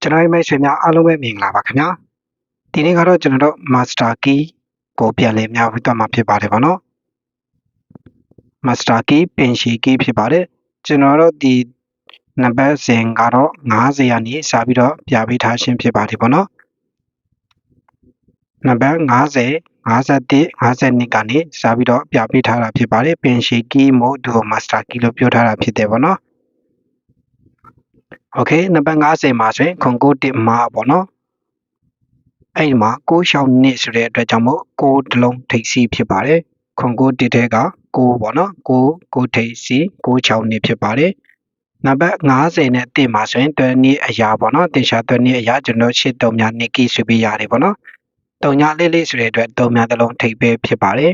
ကျွန်တော်ရဲ့မိတ်ဆွေများအားလုံးပဲမင်္ဂလာပါခင်ဗျာဒီနေ့ကတော့ကျွန်တော်တို့ master key ကိုပြန်လည်များပြီးတော့မှာဖြစ်ပါတယ်ဗောနော် master key ပင်ရှည် key ဖြစ်ပါတယ်ကျွန်တော်တို့ဒီနံပါတ်စဉ်ကတော့90ရာနေစပြီးတော့ပြပေးထားခြင်းဖြစ်ပါတယ်ဗောနော်နံပါတ်90 51 52ကနေစပြီးတော့ပြပေးထားတာဖြစ်ပါတယ်ပင်ရှည် key မို့သူ master key လို့ပြောထားတာဖြစ်တယ်ဗောနော် โอเคနံပါတ်50မှာဆိုရင်ခွန်ကို1မှာပေါ့နော်အဲ့ဒီမှာ6ရှောင်းနှစ်ဆိုတဲ့အတွက်ကြောင့်မို့6တလုံးထိပ်စီးဖြစ်ပါတယ်ခွန်ကို1ထဲက6ပေါ့နော်6 6ထိပ်စီး6ချောင်းနှစ်ဖြစ်ပါတယ်နံပါတ်50နဲ့1မှာဆိုရင်တွဲနည်းအရာပေါ့နော်တင်ရှာတွဲနည်းအရာကျွန်တော်ရှစ်တုံများနှစ်ကီဆိုပြီးရတယ်ပေါ့နော်တုံညာလေးလေးဆိုတဲ့အတွက်တုံများတစ်လုံးထိပ်ပဲဖြစ်ပါတယ်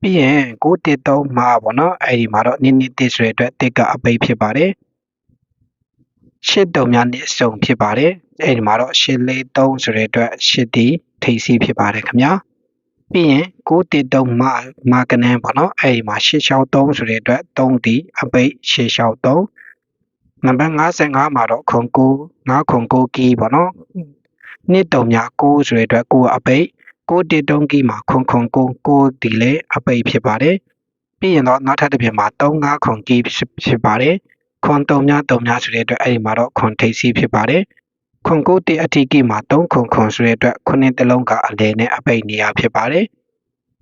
ပြီးရင်613မှာပေါ့နော်အဲ့ဒီမှာတော့နည်းနည်းတစ်ဆိုတဲ့အတွက်တစ်ကအပိတ်ဖြစ်ပါတယ် ရှစ်တုံများနဲ့စုံဖြစ်ပါတယ်အဲ့ဒီမှာတော့ရှစ်လေး3ဆိုတဲ့အတွက်ရှစ်ဒီထိပ်စီးဖြစ်ပါတယ်ခင်ဗျာပြီးရင်6တစ်တုံမမာကနန်းပေါ့နော်အဲ့ဒီမှာရှစ်လျှောက်3ဆိုတဲ့အတွက်3ဒီအပိတ်ရှစ်လျှောက်3နံပါတ်55မှာတော့ခွန်9 9ခွန်9ကီးပေါ့နော်နှစ်တုံများ6ဆိုတဲ့အတွက်9အပိတ်6တစ်တုံကီးမှာခွန်ခွန်9 9ဒီလေအပိတ်ဖြစ်ပါတယ်ပြီးရင်တော့နောက်ထပ်တစ်ပြင်မှာ3 5ခွန်ကီးဖြစ်ပါတယ် ခွန်တုံများတုံများဆိုတဲ့အတွက်အဲ့ဒီမှာတော့ခွန်ထိပ်စီးဖြစ်ပါတယ်ခွန်ကိုတေအထီကိမှာ3ခွန်ခွန်ဆိုတဲ့အတွက်ခုနှစ်တလုံးကအလဲနဲ့အပိတ်နေရဖြစ်ပါတယ်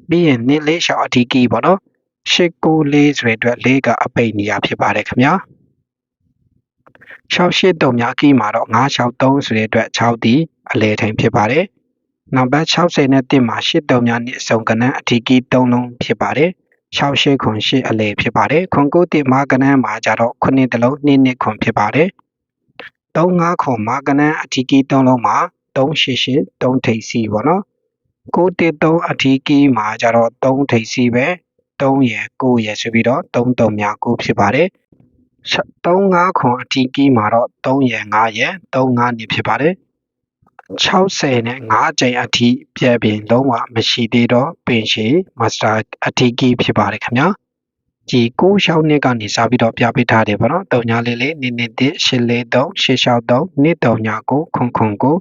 ပြီးရင်နှစ်လေးရှောက်အထီကိပေါ့နော်ရှစ်ကိုလေးဆိုတဲ့အတွက်လေးကအပိတ်နေရဖြစ်ပါတယ်ခင်ဗျာ6ရှစ်တုံများကိမှာတော့9 6 3ဆိုတဲ့အတွက်6ဒီအလဲထိုင်ဖြစ်ပါတယ်နောက်ပတ်60နဲ့1မှာရှစ်တုံများနဲ့အစုံကဏ္ဍအထီကိ3လုံးဖြစ်ပါတယ် 6ရှိခွန်ရှိအလဲဖြစ်ပါတယ်ခွန်ကိုတိမာကနန်းမှာကြတော့ခုနှစ်တလုံးနှစ်နှစ်ခွန်ဖြစ်ပါတယ်3 5ခွန်မာကနန်းအထီကီ3လုံးမှာ3ရှိရှိ3ထိပ်စီပေါ့နော်ကိုတိ3အထီကီမှာကြတော့3ထိပ်စီပဲ3ရယ်9ရယ်ဆိုပြီးတော့3တုံများ9ဖြစ်ပါတယ်3 5ခွန်အထီကီမှာတော့3ရယ်5ရယ်3 5နှစ်ဖြစ်ပါတယ် 60နဲ့5ကြိမ်အထိပြည့်ပင်လုံးဝမရှိသေးတော့ပင်ရှည်မာစတာအထီးကြီးဖြစ်ပါတယ်ခင်ဗျာဒီ6ရှောင်းနှစ်ကနေစပြီးတော့ပြပေးထားတယ်ပေါ့နော်တုံညာလေးလေးနိနစ်တစ်ရှစ်လေး3 8ရှောင်း3နှစ်တုံညာကိုခွန်ခွန်ကို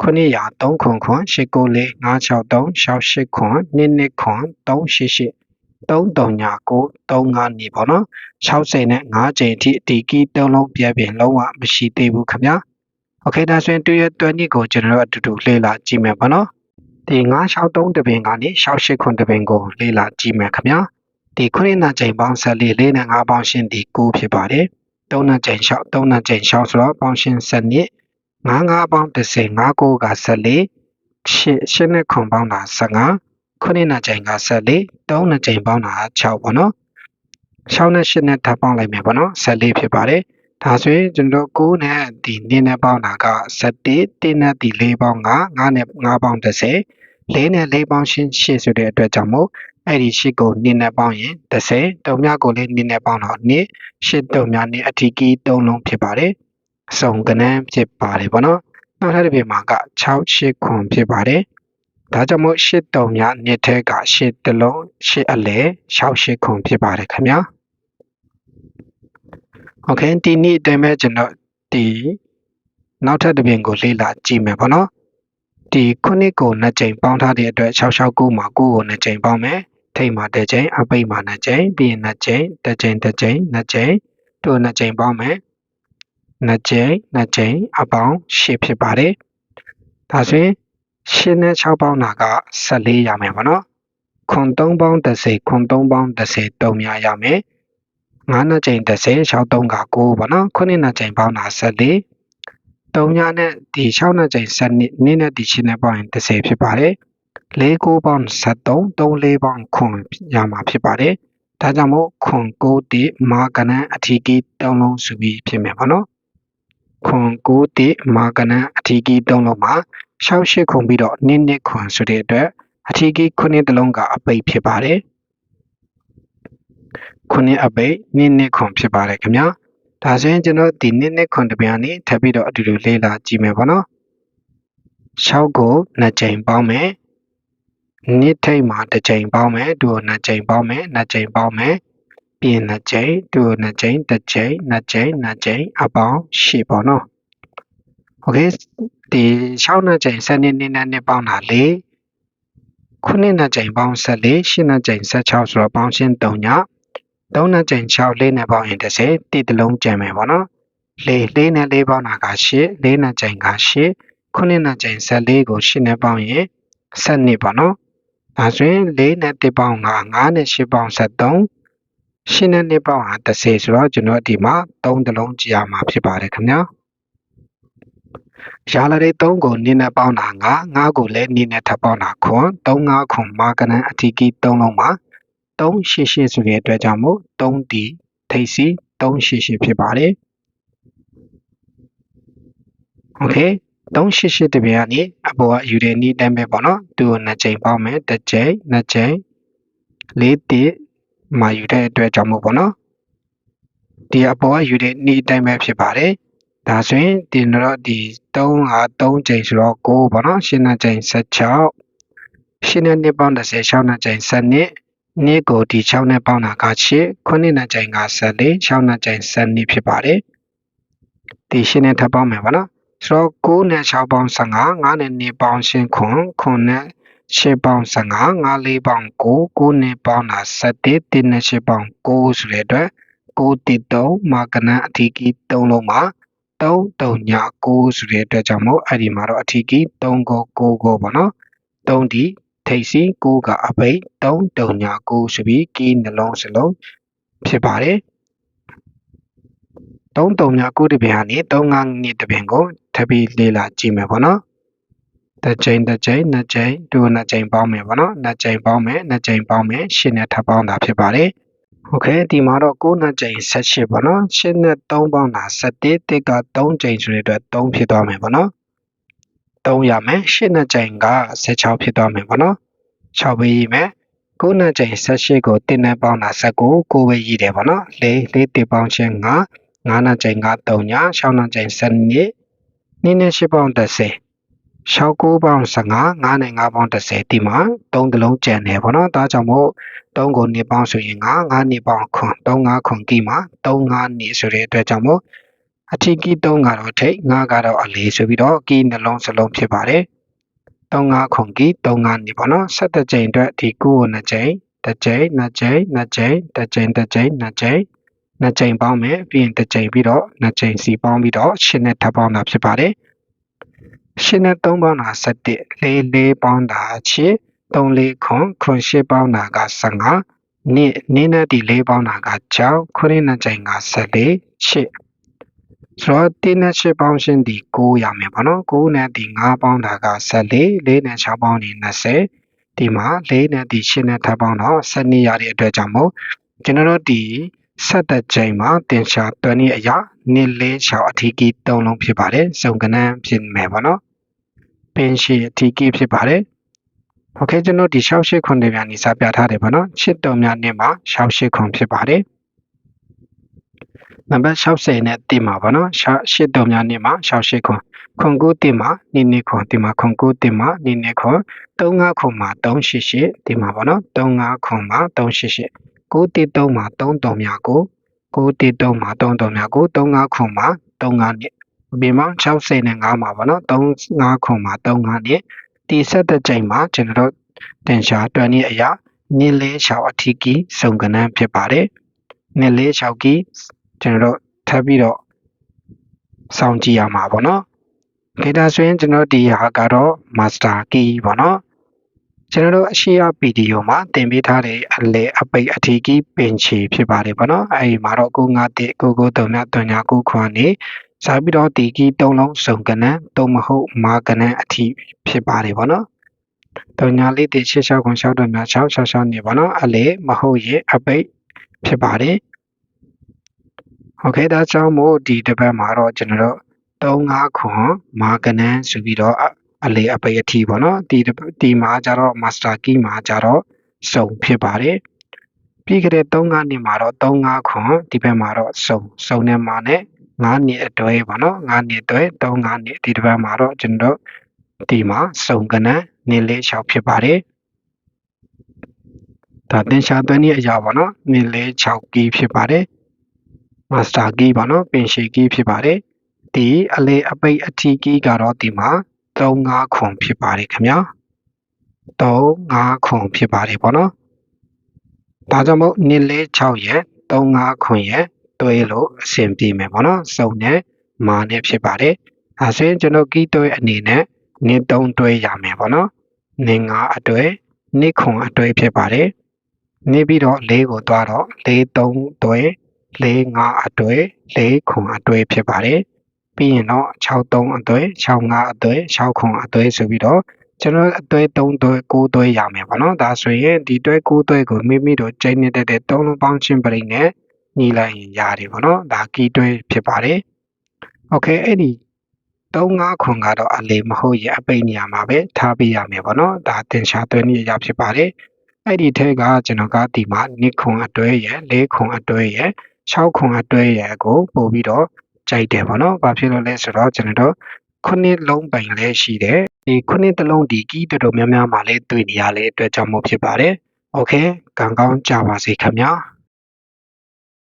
ခုနှစ်ရာ3ခွန်ခွန်8ကိုလေး9 6 3 6 8ခွန်နှစ်နှစ်ခွန်3 8 8 3တုံညာကို3 5နေပေါ့နော်60နဲ့5ကြိမ်အထိဒီကီး3လုံးပြည့်ပင်လုံးဝမရှိသေးဘူးခင်ဗျာ Okay ဒါဆိုရင်2ရဲ့20ကိုကျွန်တော်တို့အတူတူလေ့လာကြည့်မယ်ပေါ့နော်ဒီ963တပင်ကနေ689တပင်ကိုလေ့လာကြည့်မယ်ခင်ဗျာဒီခုနှစ်နာချိန်ပေါင်း14လေးနဲ့9ပေါင်းရှင်းဒီ9ဖြစ်ပါတယ်3နာချိန်6 3နာချိန်6ဆိုတော့ပေါင်းရှင်း7 99ပေါင်း10 99က14 8 8နဲ့ခွန်ပေါင်းတာ15ခုနှစ်နာချိန်က14 3နာချိန်ပေါင်းတာ6ပေါ့နော်6နဲ့8နဲ့ထပ်ပေါင်းလိုက်မယ်ပေါ့နော်14ဖြစ်ပါတယ် ဒါဆိုရင်ကျွန်တော်9နဲ့ဒီ2နဲ့ပေါင်းတာက7 1နဲ့ဒီ4ပေါင်းက9နဲ့5ပေါင်း30 4နဲ့4ပေါင်းရှင်း8ဆိုတဲ့အတွက်ကြောင့်မို့အဲ့ဒီ8ကို2နဲ့ပေါင်းရင်30တုံမြကိုလည်း2နဲ့ပေါင်းတော့2 8တုံမြနဲ့အထီးကီး3လုံးဖြစ်ပါတယ်အစုံကဏ္ဍဖြစ်ပါတယ်ဗောနော်နောက်ထပ်တစ်ပြင်မှာက6 8ခွန်ဖြစ်ပါတယ်ဒါကြောင့်မို့8တုံမြနှစ်ထဲက8တလုံး8အလဲ6 8ခွန်ဖြစ်ပါတယ်ခင်ဗျာ โอเคဒီနေ့အတိုင်းပဲကျွန်တော်ဒီနောက်ထပ်တစ်ပြင်ကိုလေ့လာကြည့်မယ်ပေါ့နော်ဒီခုနှစ်ကိုနှစ်ကြိမ်ပေါင်းထားတဲ့အတွက်669မှာ9ကိုနှစ်ကြိမ်ပေါင်းမယ်ထိတ်မှာတစ်ကြိမ်အပိတ်မှာနှစ်ကြိမ်ပြီးရင်နှစ်ကြိမ်တစ်ကြိမ်တစ်ကြိမ်နှစ်ကြိမ်တို့နှစ်ကြိမ်ပေါင်းမယ်နှစ်ကြိမ်နှစ်ကြိမ်အပေါင်း10ဖြစ်ပါတယ်ဒါဆိုရင်10နဲ့6ပေါင်းတာက14ရမယ်ပေါ့နော်ခွန်3ပေါင်း30ခွန်3ပေါင်း30 3များရမယ် 9နှစ်ချိန်30 63က9ပေါ့နော်ခုနှစ်နှစ်ချိန်ပေါင်းတာ14 3ညနဲ့ဒီ6နှစ်ချိန်7နှစ်နှစ်နဲ့ဒီ8နဲ့ပေါင်းရင်30ဖြစ်ပါတယ်4 9ပေါင်း73 3 4ပေါင်းခွန်ရမှာဖြစ်ပါတယ်ဒါကြောင့်မို့ခွန်9တိမာကနန်အထီးကြီး3လုံးစုပြီးဖြစ်မယ်ပေါ့နော်ခွန်9တိမာကနန်အထီးကြီး3လုံးမှာ6 8ခွန်ပြီးတော့နှစ်နှစ်ခွန်ဆိုတဲ့အတွက်အထီးကြီးခုနှစ်တလုံးကအပိတ်ဖြစ်ပါတယ် ခုနှစ်အပိတ်နှစ်နှစ်ခွန်ဖြစ်ပါတယ်ခင်ဗျာဒါဆိုရင်ကျွန်တော်ဒီနှစ်နှစ်ခွန်တပြန်နေထပ်ပြီးတော့အတူတူလေးလာကြည့်မယ်ပေါ့နော်6ကို2ကြိမ်ပေါင်းမယ်နှစ်ထိပ်မှာတစ်ကြိမ်ပေါင်းမယ်ဒူကို2ကြိမ်ပေါင်းမယ်2ကြိမ်ပေါင်းမယ်ပြင်2ကြိမ်ဒူကို2ကြိမ်တစ်ကြိမ်2ကြိမ်2ကြိမ်အပေါင်း10ပေါ့နော် โอเคဒီ6နှစ်ချိန်7နှစ်နှစ်နဲ့နှစ်ပေါင်းတာ4ခုနှစ်နှစ်ချိန်ပေါင်း14 8နှစ်ချိန်16ဆိုတော့ပေါင်းရှင်း3ည 3နှစ်ချိန်6 4နဲ့ပေါင်းရင်30တိတလုံးကျန်မယ်ပေါ့နော်4 4နဲ့4ပေါင်းတာက8 4နှစ်ချိန်က8ခုနှစ်နှစ်ချိန်14ကို8နဲ့ပေါင်းရင်12ပေါ့နော်ဒါဆိုရင်4နဲ့1ပေါင်းက9နဲ့8ပေါင်း73ရှင်းနဲ့2ပေါင်းဟာ30ဆိုတော့ကျွန်တော်ဒီမှာ3တလုံးကြည့်ရမှာဖြစ်ပါတယ်ခင်ဗျာရာလာလေး3ကိုနင်းနဲ့ပေါင်းတာ9 9ကိုလည်းနင်းနဲ့ထပ်ပေါင်းတာခွန်3 5ခွန်မာကနန်အထီကီ3လုံးမှာ 388ဆိုတဲ့အတွက်ကြောင့်မို့3ဒီထိပ်စီ388ဖြစ်ပါတယ်။ Okay 388တပြားနေအပေါ်ကယူတဲ့နည်းတမ်းပဲပေါ့နော်သူ့ကိုနှစ်ချိန်ပေါင်းမယ်တစ်ချိန်နှစ်ချိန်လေးတစ်မှာယူတဲ့အတွက်ကြောင့်မို့ပေါ့နော်ဒီအပေါ်ကယူတဲ့နည်းအတိုင်းပဲဖြစ်ပါတယ်ဒါဆိုရင်ဒီတော့ဒီ3ဟာ3ချိန်ဆိုတော့9ပေါ့နော်8နှစ်ချိန်16 8နှစ်ပေါင်း16နှစ်ချိန်7နှစ် နှစ်ကိုဒီ6နဲ့ပေါင်းတာက8ခုနှစ်နဲ့ချိန်က14 6နဲ့ချိန်7ဖြစ်ပါတယ်ဒီရှင်းနဲ့ထပ်ပေါင်းမယ်ပေါ့နော်ဆိုတော့9နဲ့6ပေါင်း15 9နဲ့2ပေါင်းရှင်းခွန်ခွန်နဲ့8ပေါင်း15 9 4ပေါင်း9 9နဲ့ပေါင်းတာ7 1နဲ့8ပေါင်း9ဆိုတဲ့အတွက်9တိ3မာကနအထီကီ3လုံးမှာ3 3ည9ဆိုတဲ့အတွက်ကြောင့်မို့အဲ့ဒီမှာတော့အထီကီ3ကို9ကိုပေါ့နော်3ဒီ ထိပ်စီ9ကအပိတ်3 3ည9ဆိုပြီးကီနှလုံးစလုံးဖြစ်ပါတယ်3 3ည9တပင်ကနေ3 5နှစ်တပင်ကိုထပ်ပြီးလေ့လာကြည့်မယ်ပေါ့နော်တစ်ချိန်တစ်ချိန်နှစ်ချိန်ဒုနှစ်ချိန်ပေါင်းမယ်ပေါ့နော်နှစ်ချိန်ပေါင်းမယ်နှစ်ချိန်ပေါင်းမယ်ရှင်းနဲ့ထပ်ပေါင်းတာဖြစ်ပါတယ်โอเคဒီမှာတော့9နှစ်ချိန်18ပေါ့နော်ရှင်းနဲ့3ပေါင်းတာ17တစ်က3ချိန်ဆိုတဲ့အတွက်3ဖြစ်သွားမယ်ပေါ့နော် 3ရမယ်ရှင်းနှစ်ချိန်က16ဖြစ်သွားမယ်ပေါ့နော်6ပဲရေးမယ်9နှစ်ချိန်18ကို1နဲ့ပေါင်းတာ19 9ပဲရေးတယ်ပေါ့နော်4 4တစ်ပေါင်းချင်း9 9နှစ်ချိန်က3ည6နှစ်ချိန်12နှစ်နဲ့8ပေါင်း30 69ပေါင်း15 9နဲ့5ပေါင်း30ဒီမှာ3တလုံးကျန်တယ်ပေါ့နော်ဒါကြောင့်မို့3ကို2ပေါင်းဆိုရင်9 9နှစ်ပေါင်းခွန်3 5ခွန်ဒီမှာ3 5နှစ်ဆိုတဲ့အတွက်ကြောင့်မို့ အထီကီ3ကတော့ထိတ်9ကတော့အလေးဆိုပြီးတော့ကီနှလုံးစလုံးဖြစ်ပါတယ်3 5ခွန်ကီ3 5နှစ်ပေါ့နော်17ကြိမ်အတွက်ဒီ9ကို2ကြိမ်တစ်ကြိမ်နှစ်ကြိမ်နှစ်ကြိမ်တစ်ကြိမ်တစ်ကြိမ်နှစ်ကြိမ်နှစ်ကြိမ်ပေါင်းမယ်ပြီးရင်တစ်ကြိမ်ပြီးတော့နှစ်ကြိမ်စီပေါင်းပြီးတော့ရှင်းနဲ့ထပ်ပေါင်းတာဖြစ်ပါတယ်ရှင်းနဲ့3ပေါင်းတာ17လေးလေးပေါင်းတာချစ်3လေးခွန်ခွန်8ပေါင်းတာက15နှစ်နင်းနဲ့ဒီ၄ပေါင်းတာက6ခုနှစ်နှစ်ကြိမ်က14 8 ဆိုတော့တင်းနဲ့8ပေါင်းရှင်းဒီ9ရမယ်ပေါ့နော်9နဲ့ဒီ5ပေါင်းတာက14 4နဲ့6ပေါင်းဒီ20ဒီမှာ4နဲ့ဒီ8နဲ့ထပ်ပေါင်းတော့12ရတဲ့အတွက်ကြောင့်မို့ကျွန်တော်တို့ဒီဆက်တဲ့ချိန်မှာတင်ရှာတွန်းဤအရာနှစ်လေးချောက်အထီးကြီး၃လုံးဖြစ်ပါတယ်စုံကနန်းဖြစ်မယ်ပေါ့နော်ပင်ရှိအထီးကြီးဖြစ်ပါတယ်โอเคကျွန်တော်ဒီ68ခွန်တွေပြန်နေစာပြထားတယ်ပေါ့နော်ရှစ်တုံများနှစ်မှာ68ခွန်ဖြစ်ပါတယ် နံပါတ်60နဲ့တင်မှာပေါ့နော်ရှစ်တုံများနှစ်မှာ68ခွန်ခွန်9တင်မှာနိနိခွန်တင်မှာခွန်9တင်မှာနိနိခွန်35ခွန်မှာ388တင်မှာပေါ့နော်35ခွန်မှာ388 9တိ3မှာ3တုံများကို9တိ3မှာ3တုံများကို35ခွန်မှာ35နှစ်ပြင်မှာ60နဲ့5မှာပေါ့နော်35ခွန်မှာ35နှစ်ဒီဆက်တဲ့ချိန်မှာကျွန်တော်တို့တင်ရှာတွန်ဤအရာနစ်လေး6အထီးကြီးစုံကနန်းဖြစ်ပါတယ်နစ်လေး6ကြီး ကျွန်တော်တို့ထပ်ပြီးတော့စောင့်ကြည့်ရမှာပေါ့နော်ခေတ္တဆိုရင်ကျွန်တော်ဒီဟာကတော့ master key ပေါ့နော်ကျွန်တော်တို့အရှိရဗီဒီယိုမှာသင်ပေးထားတဲ့အလေအပိတ်အထီးကြီးပင်ချီဖြစ်ပါတယ်ပေါ့နော်အဲဒီမှာတော့ကိုငါတိကိုကိုတုံနဲ့တွညာကိုခွန်နေစားပြီးတော့ဒီကီ၃လုံးစုံကနန်းတုံမဟုတ်မာကနန်းအထီးဖြစ်ပါတယ်ပေါ့နော်တုံညာလေးတိရှေ့လျှောက်ခွန်လျှောက်တုံညာ6 6 6နေပေါ့နော်အလေမဟုတ်ရင်အပိတ်ဖြစ်ပါတယ် Okay ဒါကြောင့်မို့ဒီတစ်ပတ်မှာတော့ကျွန်တော်တို့35ခွန်မာကနန်ဆိုပြီးတော့အလေအပယတိပေါ့နော်ဒီဒီမှာကြတော့ master key မှာကြတော့စုံဖြစ်ပါတယ်ပြီးခဲ့တဲ့35နှစ်မှာတော့35ခွန်ဒီဘက်မှာတော့စုံစုံနဲ့မှာနဲ့9နှစ်အတွဲပေါ့နော်9နှစ်အတွဲ35နှစ်ဒီတစ်ပတ်မှာတော့ကျွန်တော်တို့ဒီမှာစုံကနန်နေလေး6ဖြစ်ပါတယ်ဒါတင်ရှာသွင်းရဲ့အရာပေါ့နော်နေလေး6 key ဖြစ်ပါတယ် master key ပေါ့နော်ပင်ရှည် key ဖြစ်ပါတယ်ဒီအလေအပိတ်အထီကီးကတော့ဒီမှာ3 5ခွန်ဖြစ်ပါတယ်ခင်ဗျာ3 5ခွန်ဖြစ်ပါတယ်ပေါ့နော်ဒါကြောင့်မို့2 4 6ရဲ့3 5ခွန်ရဲ့တွဲလို့အဆင်ပြေမယ်ပေါ့နော်စုံနဲ့မာနဲ့ဖြစ်ပါတယ်အဲဆိုရင်ကျွန်တော်ကီးတွဲအနေနဲ့2 3တွဲရမယ်ပေါ့နော်2 5အတွဲ2ခွန်အတွဲဖြစ်ပါတယ်နေပြီးတော့၄ကိုသွားတော့၄3တွဲ ၄၅အတွဲ၄ခွန်အတွဲဖြစ်ပါတယ်။ပြီးရင်တော့63အတွဲ65အတွဲ6ခွန်အတွဲဆိုပြီးတော့ကျွန်တော်အတွဲ3တွဲ9တွဲရမယ်ပေါ့နော်။ဒါဆိုရင်ဒီတွဲ9တွဲကိုမိမိတို့ကျင်းနေတဲ့တဲ့3လုံးပေါင်းခြင်းပရိနဲ့ညီလိုက်ရင်ရတယ်ပေါ့နော်။ဒါကီတွဲဖြစ်ပါတယ်။ Okay အဲ့ဒီ35ခွန်ကတော့အလေမဟုတ်ရအပိတ်နေရာမှာပဲထားပေးရမယ်ပေါ့နော်။ဒါတင်ရှားတွဲနည်းအရာဖြစ်ပါတယ်။အဲ့ဒီထဲကကျွန်တော်ကဒီမှာ2ခွန်အတွဲရယ်၄ခွန်အတွဲရယ် 6ခွန်အတွဲရယ်ကိုပို့ပြီးတော့ကြိုက်တယ်ပေါ့နော်။ဘာဖြစ်လို့လဲဆိုတော့ကျွန်တော်တို့ခုနှစ်လုံးပိုင်လည်းရှိတယ်။ဒီခုနှစ်တလုံးဒီကီးတော်တော်များများမှာလည်းတွေ့နေရတဲ့အတွက်ကြောင့်မို့ဖြစ်ပါတယ်။ Okay ကံကောင်းကြပါစေခင်ဗျာ။